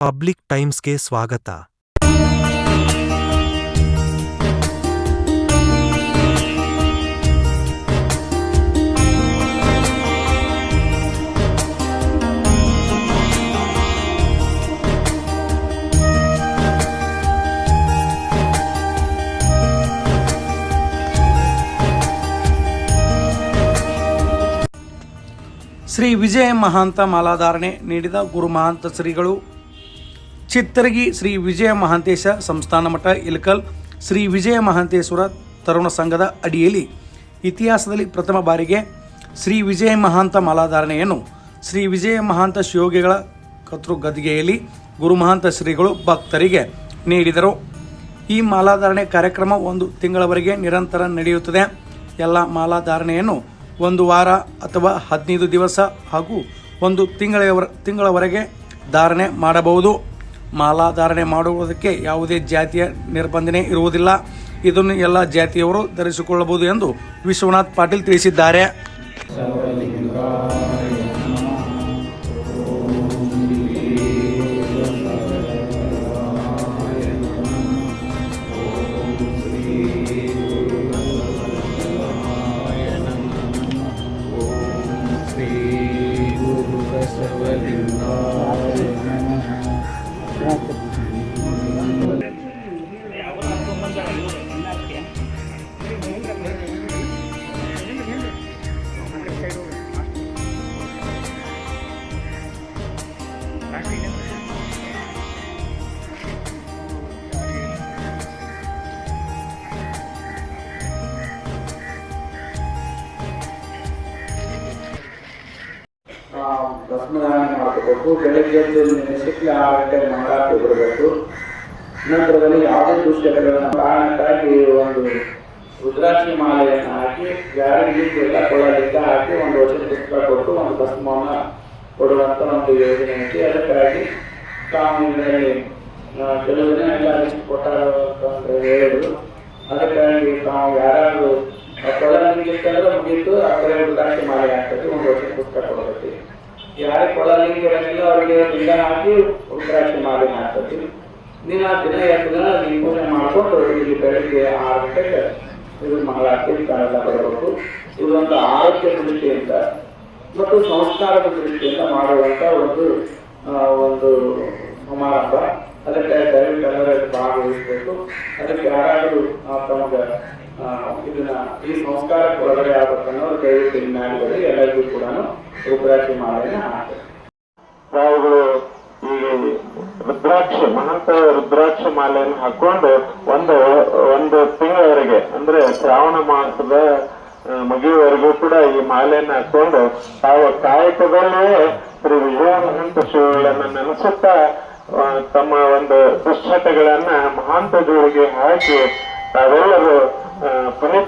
Public ಟೈಮ್ಸ್ಗೆ ಸ್ವಾಗತ. ಶ್ರೀ ವಿಜಯ ಮಹಾಂತ ಮಾಲಾಧಾರಣೆ ನೀಡಿದ ಗುರು ಮಹಾಂತ ಶ್ರೀಗಳು ಚಿತ್ತರಗಿ ಶ್ರೀ ವಿಜಯ ಮಹಾಂತೇಶ ಸಂಸ್ಥಾನ ಮಠ ಇಲಕಲ್ ಶ್ರೀ ವಿಜಯ ಮಹಾಂತೇಶ್ವರ ತರುಣ ಸಂಘದ ಅಡಿಯಲ್ಲಿ ಇತಿಹಾಸದಲ್ಲಿ ಪ್ರಥಮ ಬಾರಿಗೆ ಶ್ರೀ ವಿಜಯ ಮಹಾಂತ ಮಾಲಾಧಾರಣೆಯನ್ನು ಶ್ರೀ ವಿಜಯ ಮಹಾಂತ ಶಿವಯೋಗಿಗಳ ಕತೃ ಗದ್ಗೆಯಲ್ಲಿ ಗುರುಮಹಾಂತ ಶ್ರೀಗಳು ಭಕ್ತರಿಗೆ ನೀಡಿದರು. ಈ ಮಾಲಾಧಾರಣೆ ಕಾರ್ಯಕ್ರಮ ಒಂದು ತಿಂಗಳವರೆಗೆ ನಿರಂತರ ನಡೆಯುತ್ತದೆ. ಎಲ್ಲ ಮಾಲಾಧಾರಣೆಯನ್ನು ಒಂದು ವಾರ ಅಥವಾ ಹದಿನೈದು ದಿವಸ ಹಾಗೂ ಒಂದು ತಿಂಗಳವರ, ತಿಂಗಳವರೆಗೆ ಧಾರಣೆ ಮಾಡಬಹುದು. ಮಾಲಾಧಾರಣೆ ಮಾಡುವುದಕ್ಕೆ ಯಾವುದೇ ಜಾತಿಯ ನಿರ್ಬಂಧನೆ ಇರುವುದಿಲ್ಲ. ಇದನ್ನು ಎಲ್ಲ ಜಾತಿಯವರು ಧರಿಸಿಕೊಳ್ಳಬಹುದು ಎಂದು ವಿಶ್ವನಾಥ್ ಪಾಟೀಲ್ ತಿಳಿಸಿದ್ದಾರೆ. ಭಸ್ಮದಾನ ಮಾಡಬೇಕು ಬೆಳಗ್ಗೆ ಎದ್ದು ನೆನೆಸಿಟ್ಲಿ ಆ ಗಂಟೆ ಮಂಗಳಾರತಿ ಬಿಡಬೇಕು. ನಂತರದಲ್ಲಿ ಯಾವುದೇ ದುಷ್ಟಗಳನ್ನು ಕಾರಣಕ್ಕಾಗಿ ಒಂದು ರುದ್ರಾಕ್ಷಿ ಮಾಲೆಯನ್ನು ಹಾಕಿ, ಯಾರಿಗೆ ಎಲ್ಲ ಕೊಳ್ಳಲಿಕ್ಕೆ ಹಾಕಿ ಒಂದು ವರ್ಷ ಪುಸ್ತಕ ಕೊಟ್ಟು ಒಂದು ಭಸ್ಮವನ್ನು ಕೊಡುವಂಥ ಒಂದು ಯೋಜನೆ ಐತಿ. ಅದಕ್ಕಾಗಿ ತಾವು ಕೆಲವು ದಿನ ಎಲ್ಲ ಲಿಸ್ಟ್ ಕೊಟ್ಟಾರ ಅಂತ ಹೇಳಿದ್ರು. ಅದಕ್ಕಾಗಿ ತಾವು ಯಾರಾದರೂ ಕೊಳ್ಳಲಿಂಗಿರ್ತಂದ್ರೆ ಮುಗೀತು, ಆ ಕಡೆ ರುದ್ರಾಕ್ಷಿ ಮಾಲೆ ಹಾಕಿ ಒಂದು ವರ್ಷ ಪುಸ್ತಕ ಕೊಡಬೇಕು. ಯಾರಿಗೆ ಕೊಳ್ಳಲಿಂಗ ಇರಂಗಿಲ್ಲ ಅವರಿಗೆ ಲಿಂಗ ಹಾಕಿ ರುದ್ರಾಕ್ಷಿ ಮಾಡಿ ಮಾಡ್ತೀವಿ ದಿನ ದಿನ ಎರಡು ದಿನ ಪೂಜೆ ಮಾಡ್ಕೊಂಡು ಇಲ್ಲಿ ಬೆಳಿಗ್ಗೆ ಆರು ಗಂಟೆಗೆ ಇದು ಮಂಗಳಾರತಿ ಕನ್ನಡ ಬರಬೇಕು. ಇದೊಂದು ಆರೋಗ್ಯ ದೃಷ್ಟಿಯಿಂದ ಮತ್ತು ಸಂಸ್ಕಾರದ ದೃಷ್ಟಿಯಿಂದ ಮಾಡುವಂತ ಒಂದು ಒಂದು ಸಮಾರಂಭ. ಅದಕ್ಕೆ ದಯವಿಟ್ಟೆಲ್ಲರೂ ಭಾಗವಹಿಸಬೇಕು. ಅದಕ್ಕೆ ಯಾರಾದರೂ ಆ, ತಮಗೆ ಇದನ್ನ ಈ ಸಂಸ್ಕಾರಕ್ಕೆ ಒಳಗಡೆ ಆಗಬೇಕನ್ನೋ ದಯವಿಟ್ಟು ಜ್ಞಾನಿಗಳು ಎಲ್ಲರಿಗೂ ಕೂಡ ರುದ್ರಾಕ್ಷಿ ಮಾಲೆಯನ್ನು ತಾವುಗಳು ಈ ರುದ್ರಾಕ್ಷ ಮಹಂತ ರುದ್ರಾಕ್ಷ ಮಾಲೆಯನ್ನು ಹಾಕೊಂಡು ಒಂದು ಒಂದು ತಿಂಗಳವರೆಗೆ, ಅಂದ್ರೆ ಶ್ರಾವಣ ಮಾಸದ ಮುಗಿಯುವವರೆಗೂ ಕೂಡ ಈ ಮಾಲೆಯನ್ನು ಹಾಕೊಂಡು ತಾವು ಕಾಯಕದಲ್ಲೇ ಶ್ರೀ ವಿಜಯ ಮಹಂತ ಶಿವಗಳನ್ನು ನೆನೆಸುತ್ತಾ ತಮ್ಮ ಒಂದು ದುಶ್ಚಟಗಳನ್ನ ಮಹಾಂತ ಜೋಳಿಗೆ ಹಾಕಿ ತಾವೆಲ್ಲರೂ ಆ, ಪುನೀತರಾಗಬೇಕೆಂದು ಈ ಕಾರ್ಯಕ್ರಮವನ್ನ ನಾವು